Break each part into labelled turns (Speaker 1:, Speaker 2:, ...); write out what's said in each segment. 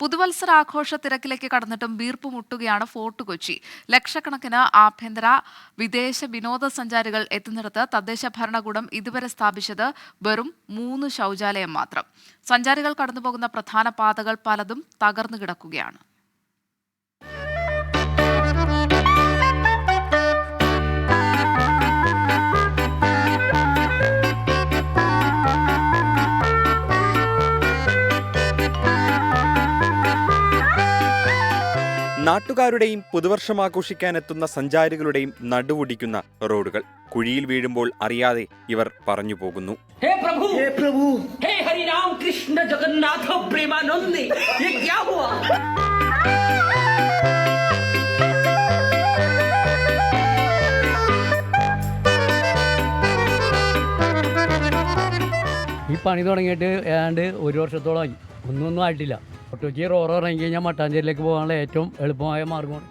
Speaker 1: പുതുവത്സരാഘോഷ തിരക്കിലേക്ക് കടന്നിട്ടും വീർപ്പ് മുട്ടുകയാണ് fort Kochi. ലക്ഷക്കണക്കിന് ആഭ്യന്തര വിദേശ വിനോദസഞ്ചാരികൾ എത്തുന്നിടത്ത് തദ്ദേശ ഭരണകൂടം ഇതുവരെ സ്ഥാപിച്ചത് വെറും മൂന്ന് ശൗചാലയം മാത്രം. സഞ്ചാരികൾ കടന്നുപോകുന്ന പ്രധാന പാതകൾ പലതും തകർന്നു കിടക്കുകയാണ്.
Speaker 2: നാട്ടുകാരുടെയും പുതുവർഷം ആഘോഷിക്കാനെത്തുന്ന സഞ്ചാരികളുടെയും നടുവൊടിക്കുന്ന റോഡുകൾ. കുഴിയിൽ വീഴുമ്പോൾ അറിയാതെ ഇവർ പറഞ്ഞു പോകുന്നു.
Speaker 3: ഹേ പ്രഭു! ഹേ പ്രഭു! ഹേ ഹരിരാം കൃഷ്ണ ജഗന്നാഥ പ്രേമാനന്ദി!
Speaker 4: ഈ പണി തുടങ്ങിയിട്ട് ഏതാണ്ട് ഒരു വർഷത്തോളമായി. ഒന്നും ഒന്നും ആയിട്ടില്ല. ഒട്ടുവച്ച് റോഡ് ഇറങ്ങി കഴിഞ്ഞാൽ മട്ടാഞ്ചേരിയിലേക്ക് പോകാനുള്ള ഏറ്റവും എളുപ്പമായ മാർഗമാണ്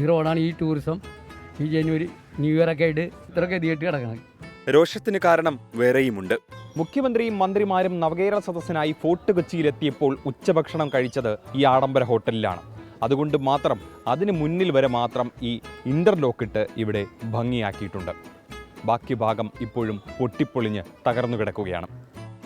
Speaker 4: ഈ റോഡാണ് ഈ ടൂറിസം ഈ ജനുവരി ന്യൂ ഇയർ ഒക്കെ ആയിട്ട് ഇത്ര ഗതികെട്ട് കിടക്കണം
Speaker 2: രോഷത്തിന് കാരണം വേറെയുമുണ്ട്. മുഖ്യമന്ത്രിയും മന്ത്രിമാരും നവകേരള സദസ്സിനായി ഫോർട്ട് കൊച്ചിയിലെത്തിയപ്പോൾ ഉച്ചഭക്ഷണം കഴിച്ചത് ഈ ആഡംബര ഹോട്ടലിലാണ്. അതുകൊണ്ട് മാത്രം അതിന് മുന്നിൽ വരെ മാത്രം ഈ ഇന്റർലോക്ക് ഇട്ട് ഇവിടെ ഭംഗിയാക്കിയിട്ടുണ്ട്. ബാക്കി ഭാഗം ഇപ്പോഴും പൊട്ടിപ്പൊളിഞ്ഞ് തകർന്നു കിടക്കുകയാണ്.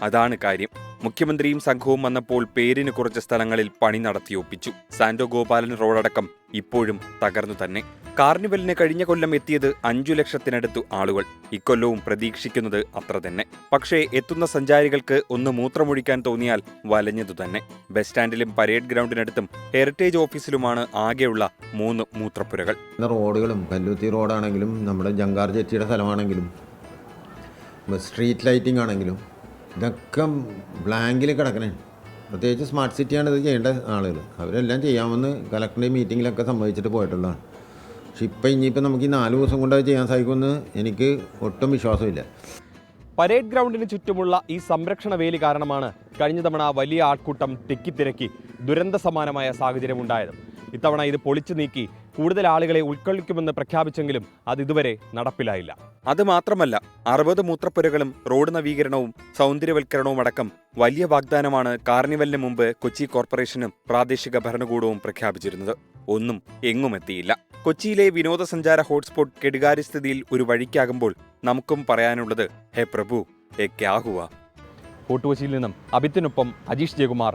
Speaker 2: അതാണ് കാര്യം. മുഖ്യമന്ത്രിയും സംഘവും വന്നപ്പോൾ പേരിന് കുറച്ച് സ്ഥലങ്ങളിൽ പണി നടത്തിയൊപ്പിച്ചു സാന്റോ ഗോപാലൻ റോഡടക്കം ഇപ്പോഴും തകർന്നു തന്നെ. കാർണിവലിന് കഴിഞ്ഞ കൊല്ലം എത്തിയത് അഞ്ചു ലക്ഷത്തിനടുത്തു ആളുകൾ. ഇക്കൊല്ലവും പ്രതീക്ഷിക്കുന്നത് അത്ര തന്നെ. പക്ഷേ എത്തുന്ന സഞ്ചാരികൾക്ക് ഒന്ന് മൂത്രമൊഴിക്കാൻ തോന്നിയാൽ വലഞ്ഞതു തന്നെ. ബസ് സ്റ്റാൻഡിലും പരേഡ് ഗ്രൗണ്ടിനടുത്തും ഹെറിറ്റേജ് ഓഫീസിലുമാണ് ആകെയുള്ള മൂന്ന് മൂത്രപ്പുരകൾ.
Speaker 5: റോഡുകളും കല്ലുത്തി റോഡാണെങ്കിലും നമ്മുടെ ജങ്കാർ ജെറ്റിയുടെ സ്ഥലമാണെങ്കിലും സ്ട്രീറ്റ് ലൈറ്റിംഗ് ആണെങ്കിലും ഇതൊക്കെ ബ്ലാങ്കിൽ കിടക്കണേ. പ്രത്യേകിച്ച് സ്മാർട്ട് സിറ്റിയാണ് ഇത് ചെയ്യേണ്ട ആളുകൾ അവരെല്ലാം ചെയ്യാമെന്ന് കലക്ടറിന്റെ മീറ്റിങ്ങിലൊക്കെ സമ്മതിച്ചിട്ട് പോയിട്ടുള്ളതാണ്. പക്ഷെ ഇപ്പം ഇനിയിപ്പോൾ നമുക്ക് ഈ നാല് ദിവസം കൊണ്ട് ചെയ്യാൻ സാധിക്കുമെന്ന് എനിക്ക് ഒട്ടും വിശ്വാസമില്ല.
Speaker 2: പരേഡ് ഗ്രൗണ്ടിന് ചുറ്റുമുള്ള ഈ സംരക്ഷണ വേലി കാരണമാണ് കഴിഞ്ഞ തവണ വലിയ ആൾക്കൂട്ടം തിക്കിത്തിരക്കി ദുരന്ത സമാനമായ സാഹചര്യം ഉണ്ടായത് ഇത്തവണ ഇത് പൊളിച്ചു നീക്കി കൂടുതൽ ആളുകളെ ഉൾക്കൊള്ളിക്കുമെന്ന് പ്രഖ്യാപിച്ചെങ്കിലും അത് ഇതുവരെ നടപ്പിലായില്ല. അത് മാത്രമല്ല അറുപത് മൂത്രപ്പുരകളും റോഡ് നവീകരണവും സൗന്ദര്യവൽക്കരണവും അടക്കം വലിയ വാഗ്ദാനമാണ് കാർണിവലിന് മുമ്പ് കൊച്ചി കോർപ്പറേഷനും പ്രാദേശിക ഭരണകൂടവും പ്രഖ്യാപിച്ചിരുന്നത്. ഒന്നും എങ്ങും എത്തിയില്ല. കൊച്ചിയിലെ വിനോദസഞ്ചാര ഹോട്ട്സ്പോട്ട് കെടുകാര്യസ്ഥിതിയിൽ ഒരു വഴിക്കാകുമ്പോൾ നമുക്കും പറയാനുള്ളത് ഹേ പ്രഭു ഹേ ക്യാഹുവ ഫോർട്ട് കൊച്ചിയിൽ നിന്നും അബിത്തിനൊപ്പം അജീഷ് ജയകുമാർ